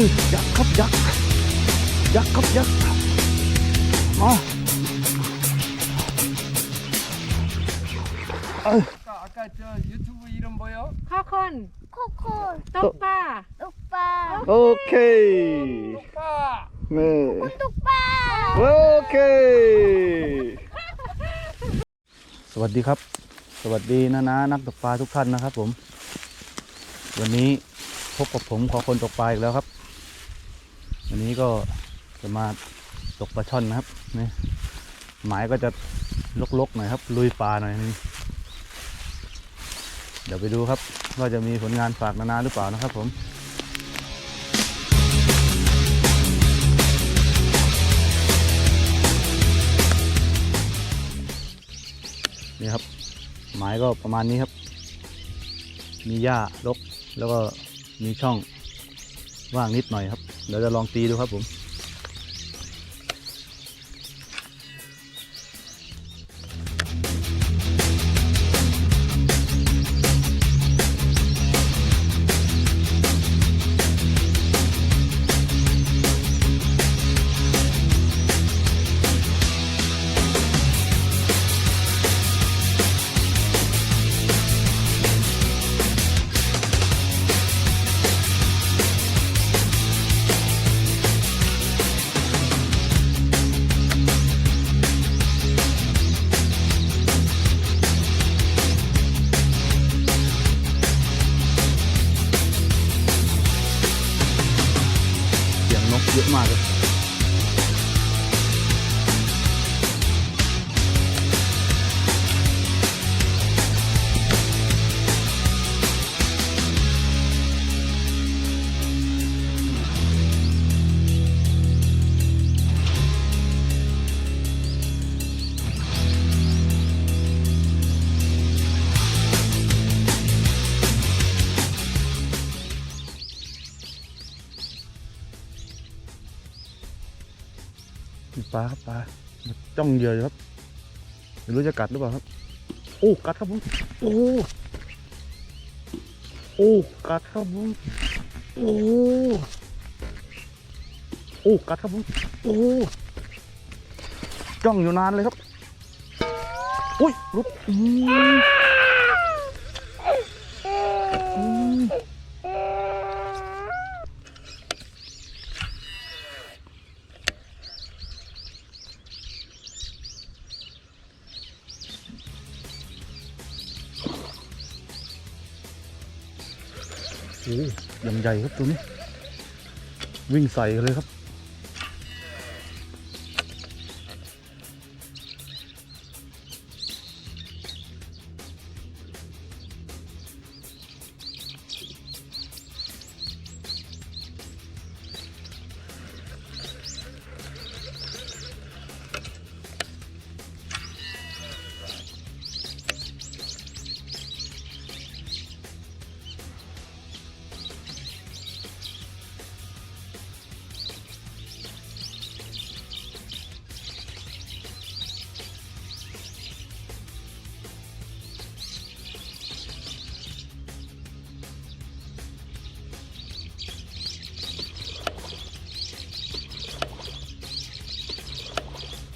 อยักษ์ครับยักษ์ยักษ์ครับยักษ์มาเอ้ย 아까, 아까 저 유튜브 이름 뭐요? ข้อคน 코코 ตกปลา 오빠 โอเค 똑바! นี่ 똑빠 โอเค สวัสดีครับ สวัสดีนะนะนักตกปลาทุกท่านนะครับผม วันนี้พบกับผมขอคนตกปลาอีกแล้วครับ วันนี้ก็จะมาตกปลาช่อนนะครับนี่หมายก็จะลกๆหน่อยครับ ลุยปลาหน่อยนึงเดี๋ยวไปดูครับว่าจะมีผลงานฝากนานาหรือเปล่านะครับผมนี่ครับ หมายก็ประมาณนี้ครับ มีหญ้ารกแล้วก็มีช่องว่างนิดหน่อยครับ เดี๋ยวจะลองตีดูครับผม ปลาครับปลาจ้องเหยื่ออยู่ครับไม่รู้จะกัดหรือเปล่าครับ โอ้กัดครับผมโอ้โอ้กัดครับผมโอ้โอ้กัดครับผมโอ้จ้องอยู่นานเลยครับอุ้ยรุดอืม โอ้ยังใหญ่ครับตัวนี้ วิ่งใส่เลยครับ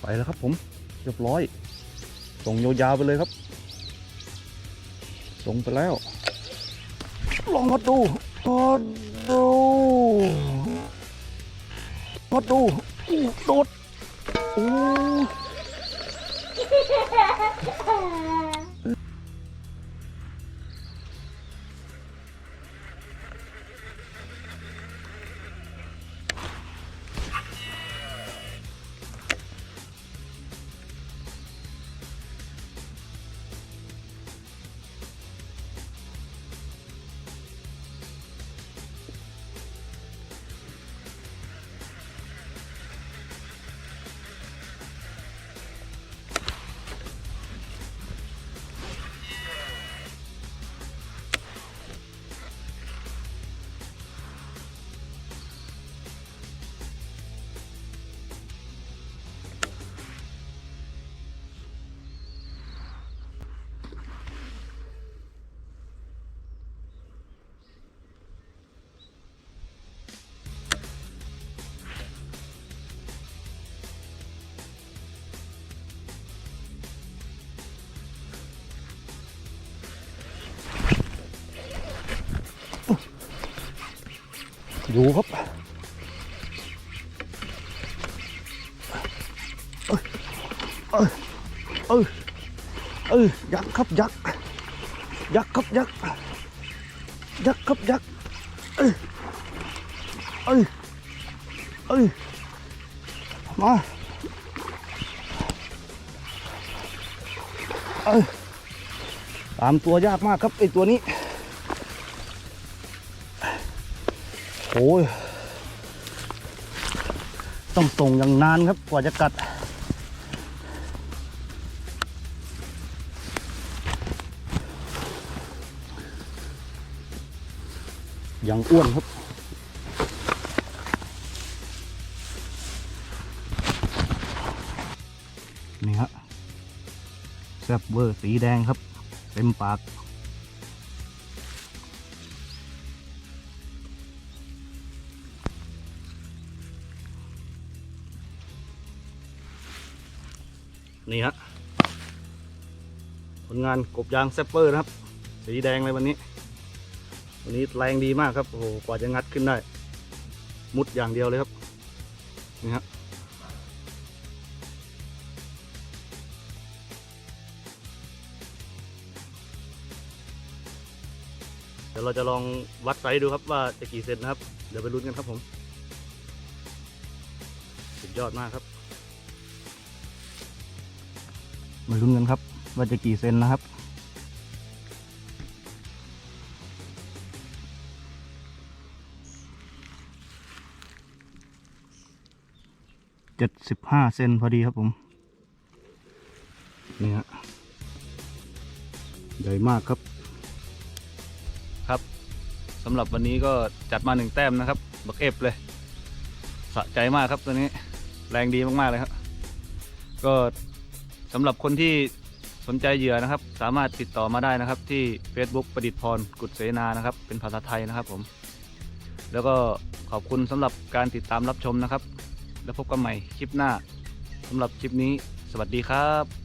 ไปแล้วครับผมเรียบร้อยส่งยาวๆไปเลยครับส่งไปแล้ว ลองวัดดูวัดดูวัดดูอู้โดดโอ้ อยู่ครับเออเออเออยักษ์ครับยักษ์ยักษ์ครับยักษ์ยักษ์ครับยักษ์เอ้ยเอ้ยเอ้ยมาเอ้ยตามตัวยากมากครับไอตัวนี้ โอ้ยต้องส่งอย่างนานครับกว่าจะกัด อย่างอ้วนครับนี่ฮะแซบเวอร์สีแดงครับ เต็มปาก นี่ฮะผลงานกบยางแซปเปอร์นะครับ สีแดงเลยวันนี้ วันนี้แรงดีมากครับ โอ้โห กว่าจะงัดขึ้นได้ มุดอย่างเดียวเลยครับ นี่ฮะเดี๋ยวเราจะลองวัดไซส์ดูครับว่าจะกี่เซนนะครับ เดี๋ยวไปลุ้นกันครับผม สุดยอดมากครับ มาลุ้นกันครับ ว่าจะกี่เซนนะครับ เจ็ดสิบห้าเซนพอดีครับผม นี่ฮะ ใหญ่มากครับ ครับสำหรับวันนี้ก็จัดมาหนึ่งแต้มนะครับ บักเอฟเลย สะใจมากครับตัวนี้ แรงดีมาก ๆ เลยครับ ก็ สำหรับคนที่สนใจเหยื่อนะครับ สามารถติดต่อมาได้นะครับ ที่ Facebook ประดิษฐ์พรกุศเสนานะครับ เป็นภาษาไทยนะครับผม แล้วก็ขอบคุณสำหรับการติดตามรับชมนะครับ แล้วพบกันใหม่คลิปหน้าสำหรับคลิปนี้ สวัสดีครับ